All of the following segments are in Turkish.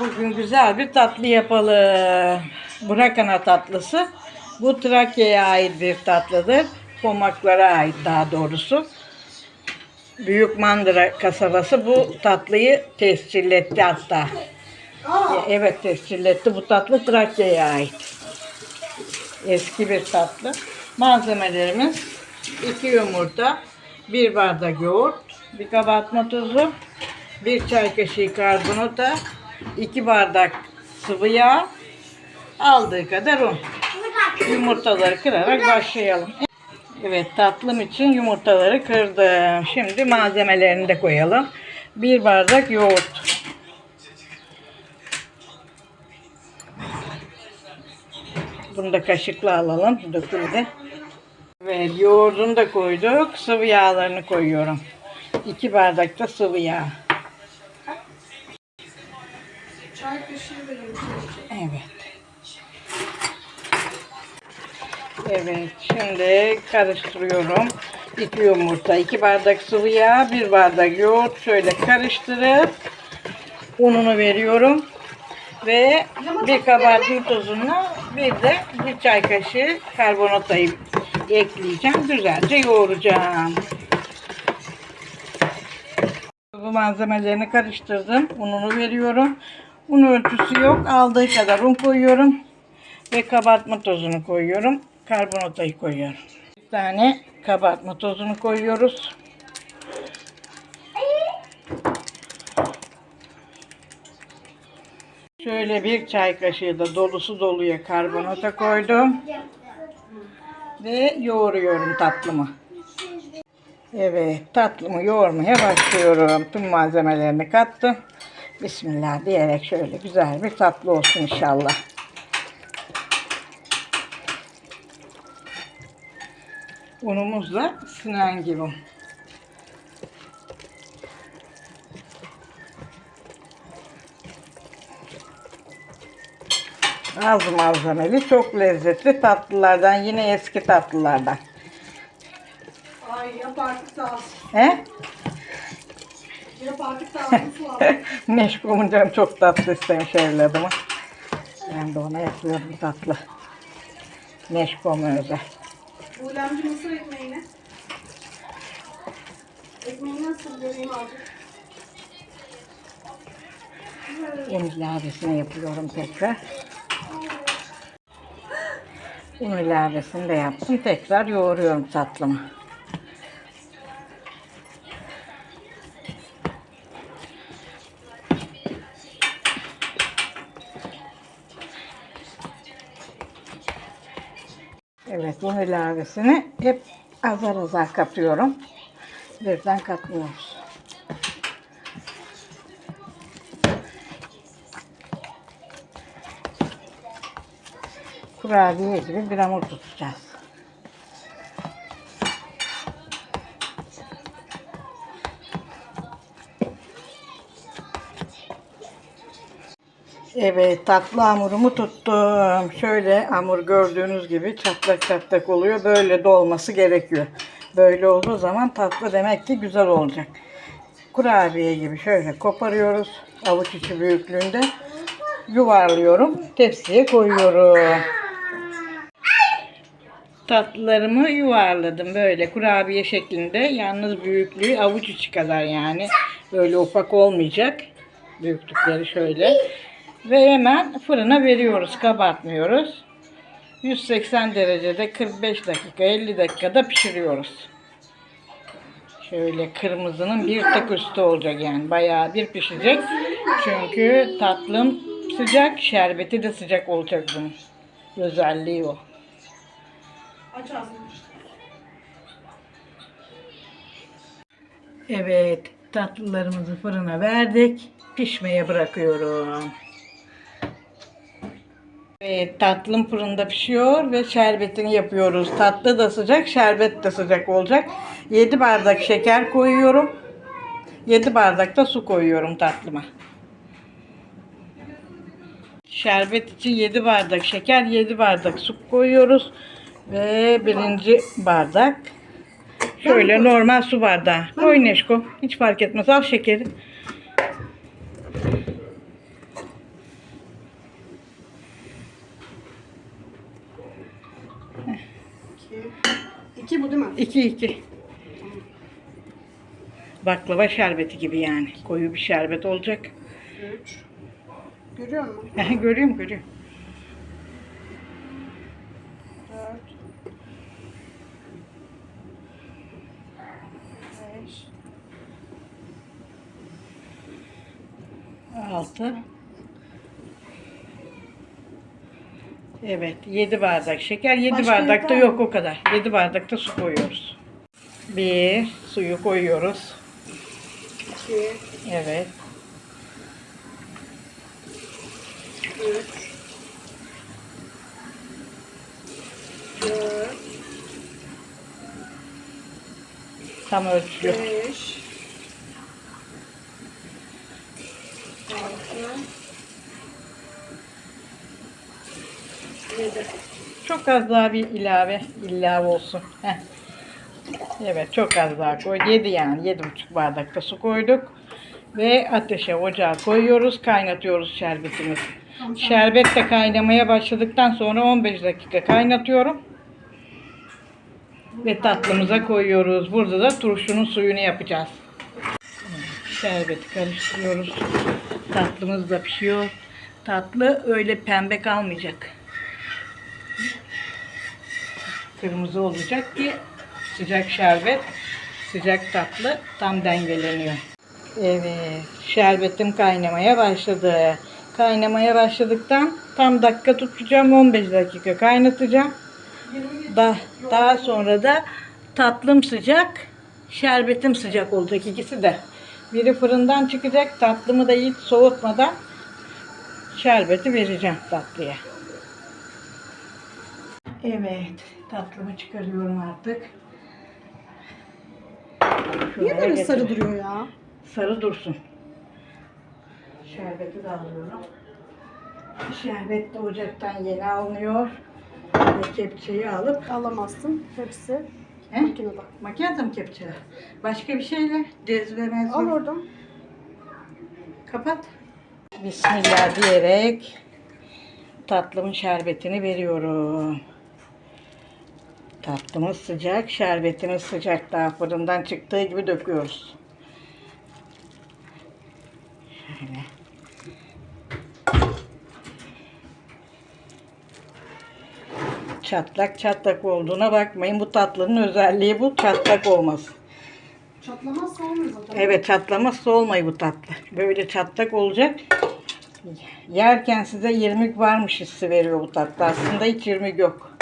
Bugün güzel bir tatlı yapalım. Burakana tatlısı. Bu Trakya'ya ait bir tatlıdır. Pomaklara ait daha doğrusu. Büyük Mandıra kasabası bu tatlıyı tescilletti hatta. Evet tescilletti. Bu tatlı Trakya'ya ait. Eski bir tatlı. Malzemelerimiz 2 yumurta, 1 bardak yoğurt, bir kabartma tozu, 1 çay kaşığı karbonata, 2 bardak sıvı yağ, aldığı kadar un. Yumurtaları kırarak başlayalım. Evet tatlım için yumurtaları kırdım. Şimdi malzemelerini de koyalım. 1 bardak yoğurt. Bunu da kaşıkla alalım. Döküldü. Evet yoğurdunu da koyduk. Sıvı yağlarını koyuyorum. 2 bardak da sıvı yağ. Çay kaşığı verelim. Evet. Evet, şimdi karıştırıyorum. 2 yumurta, 2 bardak sıvı yağ, 1 bardak yoğurt şöyle karıştırıp ununu veriyorum. Ve bir kabartma tozunu bir de bir çay kaşığı karbonatayı ekleyeceğim. Güzelce yoğuracağım. Bu malzemelerini karıştırdım. Ununu veriyorum. Un ölçüsü yok. Aldığı kadar un koyuyorum. Ve kabartma tozunu koyuyorum. Karbonatayı koyuyorum. Bir tane kabartma tozunu koyuyoruz. Şöyle bir çay kaşığı da dolusu doluya karbonata koydum. Ve yoğuruyorum tatlımı. Evet tatlımı yoğurmaya başlıyorum. Tüm malzemelerini kattım. Bismillah diyerek şöyle güzel bir tatlı olsun inşallah. Unumuz da Sinan gibi. Az malzemeli, çok lezzetli tatlılardan. Yine eski tatlılardan. Ay yap artık da az. He? Yap artık az. Su Meşgulum canım çok tatlı istemiş evladıma. Ben de ona yapıyorum tatlı. Neşkom özel. Buğulemci mısır ekmeğini. Ekmeği nasıl göreyim azıcık? Un ilavesini yapıyorum tekrar. Un ilavesini de yaptım. Tekrar yoğuruyorum tatlımı. Evet, ilavesini hep azar azar katıyorum. Birden katmıyoruz. kurabiye gibi bir hamur tutacağız. Evet tatlı hamurumu tuttum. Şöyle hamur gördüğünüz gibi çatlak çatlak oluyor. Böyle de olması gerekiyor. Böyle olduğu zaman tatlı demek ki güzel olacak. Kurabiye gibi şöyle koparıyoruz. Avuç içi büyüklüğünde yuvarlıyorum. Tepsiye koyuyorum. Tatlılarımı yuvarladım böyle kurabiye şeklinde. Yalnız büyüklüğü avuç içi kadar yani. Böyle ufak olmayacak. Büyüklükleri şöyle. Ve hemen fırına veriyoruz. Kabartmıyoruz. 180 derecede 45 dakika 50 dakikada pişiriyoruz. Şöyle kırmızının bir tık üstü olacak yani. Bayağı bir pişecek. Çünkü tatlım sıcak, şerbeti de sıcak olacak bunun. Özelliği o. Aç ağzını. Evet, tatlılarımızı fırına verdik. Pişmeye bırakıyorum. Evet, tatlım fırında pişiyor ve şerbetini yapıyoruz. Tatlı da sıcak, şerbet de sıcak olacak. 7 bardak şeker koyuyorum. 7 bardak da su koyuyorum tatlıma. Şerbet için 7 bardak şeker, 7 bardak su koyuyoruz. Ve birinci bardak Şöyle normal su bardağı. Koy Neşko. Hiç fark etmez. Al şekeri. İki bu değil mi? 2 2. Baklava şerbeti gibi yani. Koyu bir şerbet olacak. Üç. Görüyor musun? görüyorum görüyorum. Dört. Beş. 6 Evet 7 bardak şeker. 7 Başka bardakta yeter mi? yok o kadar. 7 bardakta su koyuyoruz. Bir suyu koyuyoruz. İki. Evet. Üç. Dört. Tam ölçülü. Beş. Altı. Yedi. Çok az daha bir ilave ilave olsun. Heh. Evet çok az daha koy. 7 yani 7,5 bardakta su koyduk. Ve ateşe ocağa koyuyoruz. Kaynatıyoruz şerbetimizi. Şerbet de kaynamaya başladıktan sonra 15 dakika kaynatıyorum. Ve tatlımıza koyuyoruz. Burada da turşunun suyunu yapacağız. Şerbeti karıştırıyoruz. Tatlımız da pişiyor. Tatlı öyle pembe kalmayacak. Kırmızı olacak ki sıcak şerbet, sıcak tatlı tam dengeleniyor. Evet, şerbetim kaynamaya başladı. Kaynamaya başladıktan tam dakika tutacağım, 15 dakika kaynatacağım. Daha, daha sonra da tatlım sıcak, şerbetim sıcak olacak ikisi de. Biri fırından çıkacak, tatlımı da hiç soğutmadan şerbeti vereceğim tatlıya. Evet, tatlımı çıkarıyorum artık. Niye Şuraya böyle sarı getir. duruyor ya? Sarı dursun. Şerbeti de alıyorum. Şerbet de ocaktan yeni alınıyor. Ve kepçeyi alıp Alamazsın. Hepsi He? makinede. Makinede mi kepçe? Başka bir şeyle cezve benziyor. Al oradan. Kapat. Bismillah diyerek tatlımın şerbetini veriyorum. Tatlımız sıcak, şerbetimiz sıcak. Daha fırından çıktığı gibi döküyoruz. Şöyle. Çatlak çatlak olduğuna bakmayın. Bu tatlının özelliği bu çatlak olması. Çatlamazsa olmuyor zaten. Evet çatlamazsa olmayı bu tatlı. Böyle çatlak olacak. Yerken size irmik varmış hissi veriyor bu tatlı. Aslında hiç irmik yok.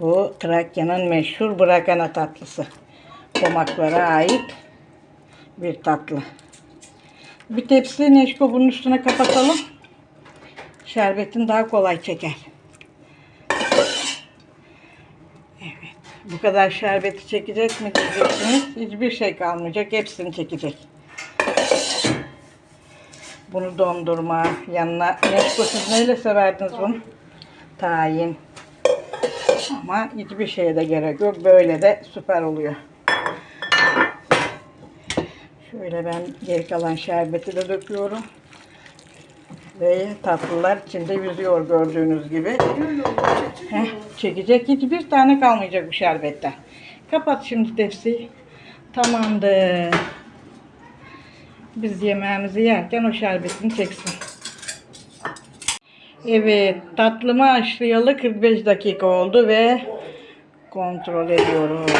Bu Trakya'nın meşhur bırakana tatlısı. Komaklara ait bir tatlı. Bir tepsi neşko bunun üstüne kapatalım. Şerbetin daha kolay çeker. Evet. Bu kadar şerbeti çekecek mi diyeceksiniz. Hiçbir şey kalmayacak. Hepsini çekecek. Bunu dondurma yanına. Neşko siz neyle severdiniz bunu? Tayin. Ama hiçbir şeye de gerek yok. Böyle de süper oluyor. Şöyle ben geri kalan şerbeti de döküyorum. Ve tatlılar içinde yüzüyor gördüğünüz gibi. Heh, çekecek hiçbir tane kalmayacak bu şerbetten. Kapat şimdi tepsiyi. Tamamdır. Biz yemeğimizi yerken o şerbetini çeksin. Evet, tatlımı haşlayalı 45 dakika oldu ve kontrol ediyoruz.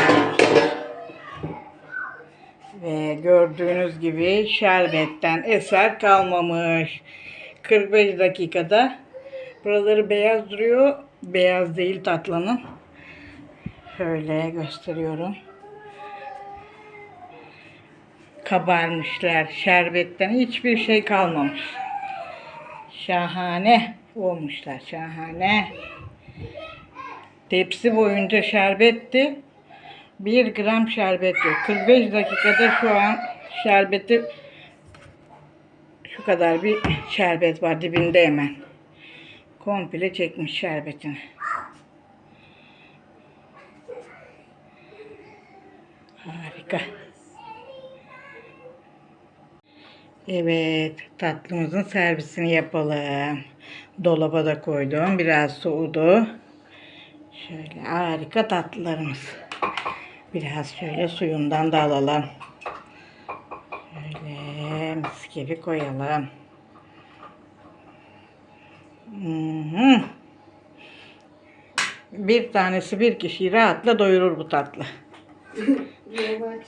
Ve gördüğünüz gibi şerbetten eser kalmamış. 45 dakikada buraları beyaz duruyor. Beyaz değil tatlının. Şöyle gösteriyorum. Kabarmışlar. Şerbetten hiçbir şey kalmamış. Şahane olmuşlar. Şahane. Tepsi boyunca şerbetti. 1 gram şerbet yok. 45 dakikada şu an şerbeti şu kadar bir şerbet var dibinde hemen. Komple çekmiş şerbetini. Harika. Evet, tatlımızın servisini yapalım. Dolaba da koydum. Biraz soğudu. Şöyle harika tatlılarımız. Biraz şöyle suyundan da alalım. Şöyle mis gibi koyalım. Mhm. Bir tanesi bir kişiyi rahatla doyurur bu tatlı.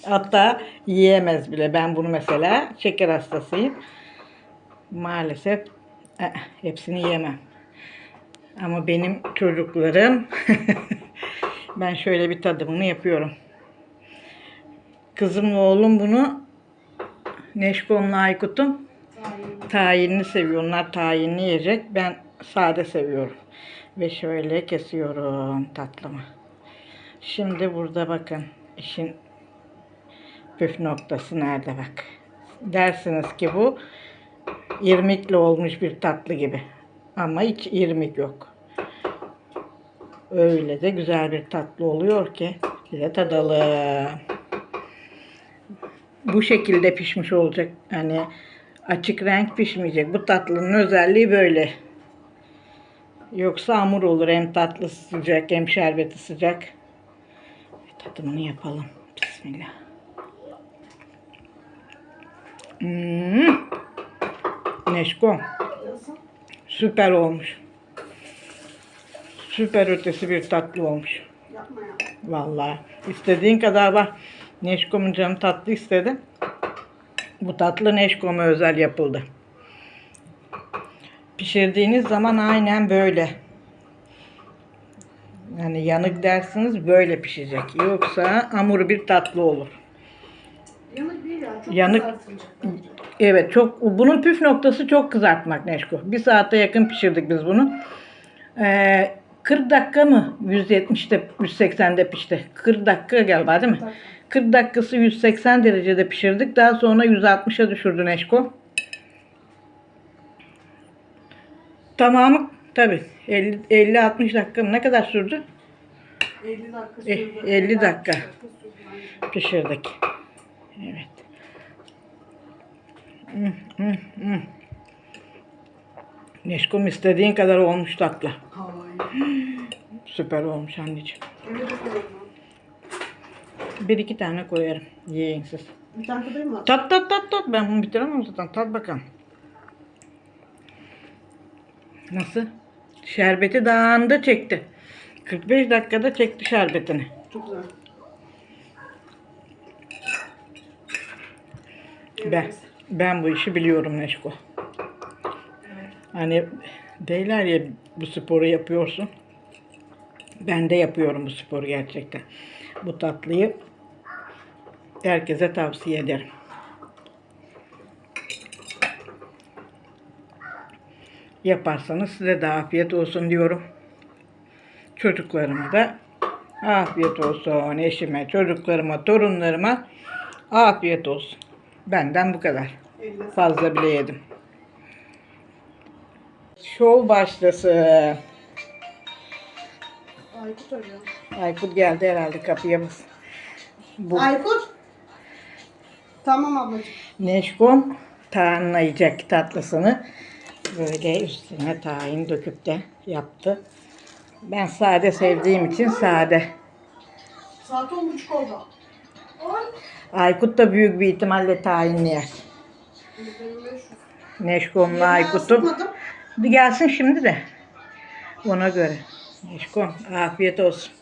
Hatta yiyemez bile. Ben bunu mesela şeker hastasıyım. Maalesef eh, hepsini yiyemem. Ama benim çocuklarım ben şöyle bir tadımını yapıyorum. Kızımla oğlum bunu Neşkom'la Aykut'um Tayin. tayinli seviyor. Onlar tayinli yiyecek. Ben sade seviyorum. Ve şöyle kesiyorum tatlımı. Şimdi burada bakın işin püf noktası nerede bak. Dersiniz ki bu irmikle olmuş bir tatlı gibi. Ama hiç irmik yok. Öyle de güzel bir tatlı oluyor ki de tadalım. Bu şekilde pişmiş olacak. Hani açık renk pişmeyecek. Bu tatlının özelliği böyle. Yoksa hamur olur. Hem tatlısı sıcak hem şerbeti sıcak. Tadımını yapalım. Bismillah. Hmm. Neşko. Süper olmuş. Süper ötesi bir tatlı olmuş. Yapma ya. Vallahi. istediğin kadar var. Neşkom'un canı tatlı istedi. Bu tatlı Neşkom'a özel yapıldı. Pişirdiğiniz zaman aynen böyle. Yani yanık dersiniz böyle pişecek. Yoksa hamuru bir tatlı olur. Yanık değil ya. Çok Yanık- kızartılacak. Evet çok bunun püf noktası çok kızartmak Neşko. Bir saate yakın pişirdik biz bunu. Ee, 40 dakika mı? 170'te 180'de pişti. 40 dakika galiba değil mi? 40 dakikası 180 derecede pişirdik. Daha sonra 160'a düşürdü Neşko. Tamamı tabi 50 50 60 dakika mı? ne kadar sürdü? 50 dakika Eh, sürdü. 50 dakika. Pişirdik. Evet. Neşkom istediğin kadar olmuş tatlı. Süper olmuş anneciğim. Bir iki tane koyarım. Yiyin siz. Bir tane koyayım mı? Tat tat tat tat. Ben bunu bitiremem zaten. Tat bakalım. Nasıl? Şerbeti daha anda çekti. 45 dakikada çekti şerbetini. Çok güzel. Ben. Ben bu işi biliyorum Neşko. Hani deyler ya bu sporu yapıyorsun. Ben de yapıyorum bu sporu gerçekten. Bu tatlıyı herkese tavsiye ederim. Yaparsanız size de afiyet olsun diyorum. Çocuklarıma da afiyet olsun. Eşime, çocuklarıma, torunlarıma afiyet olsun. Benden bu kadar. Fazla bile yedim. Şov başlasın. Aykut arıyor. Aykut geldi herhalde kapıya bas. Bu Aykut. Tamam ablacığım. Neşkom tahinleyecek tatlısını. Böyle üstüne tahin döküp de yaptı. Ben sade sevdiğim için sade. Saat on buçuk oldu. Aykut da büyük bir ihtimalle tahinli yer. Neşkom'la Aykut'um. Bir gelsin şimdi de. Ona göre. Neşkom afiyet olsun.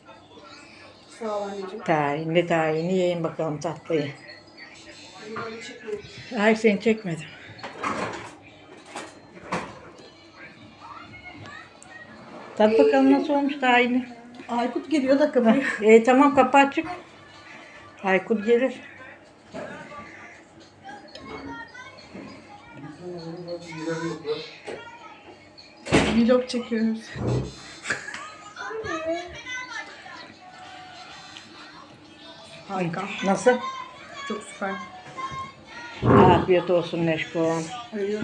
Sağ ol anneciğim. Tahinli tahinli yiyin bakalım tatlıyı. Ay seni çekmedim. Tat bakalım nasıl olmuş tahinli. Aykut geliyor da kapıyı. E tamam kapı açık. Aykut gelir. Vlog çekiyoruz. Harika. Nasıl? Çok süper. Afiyet olsun Neşkom. Arıyor.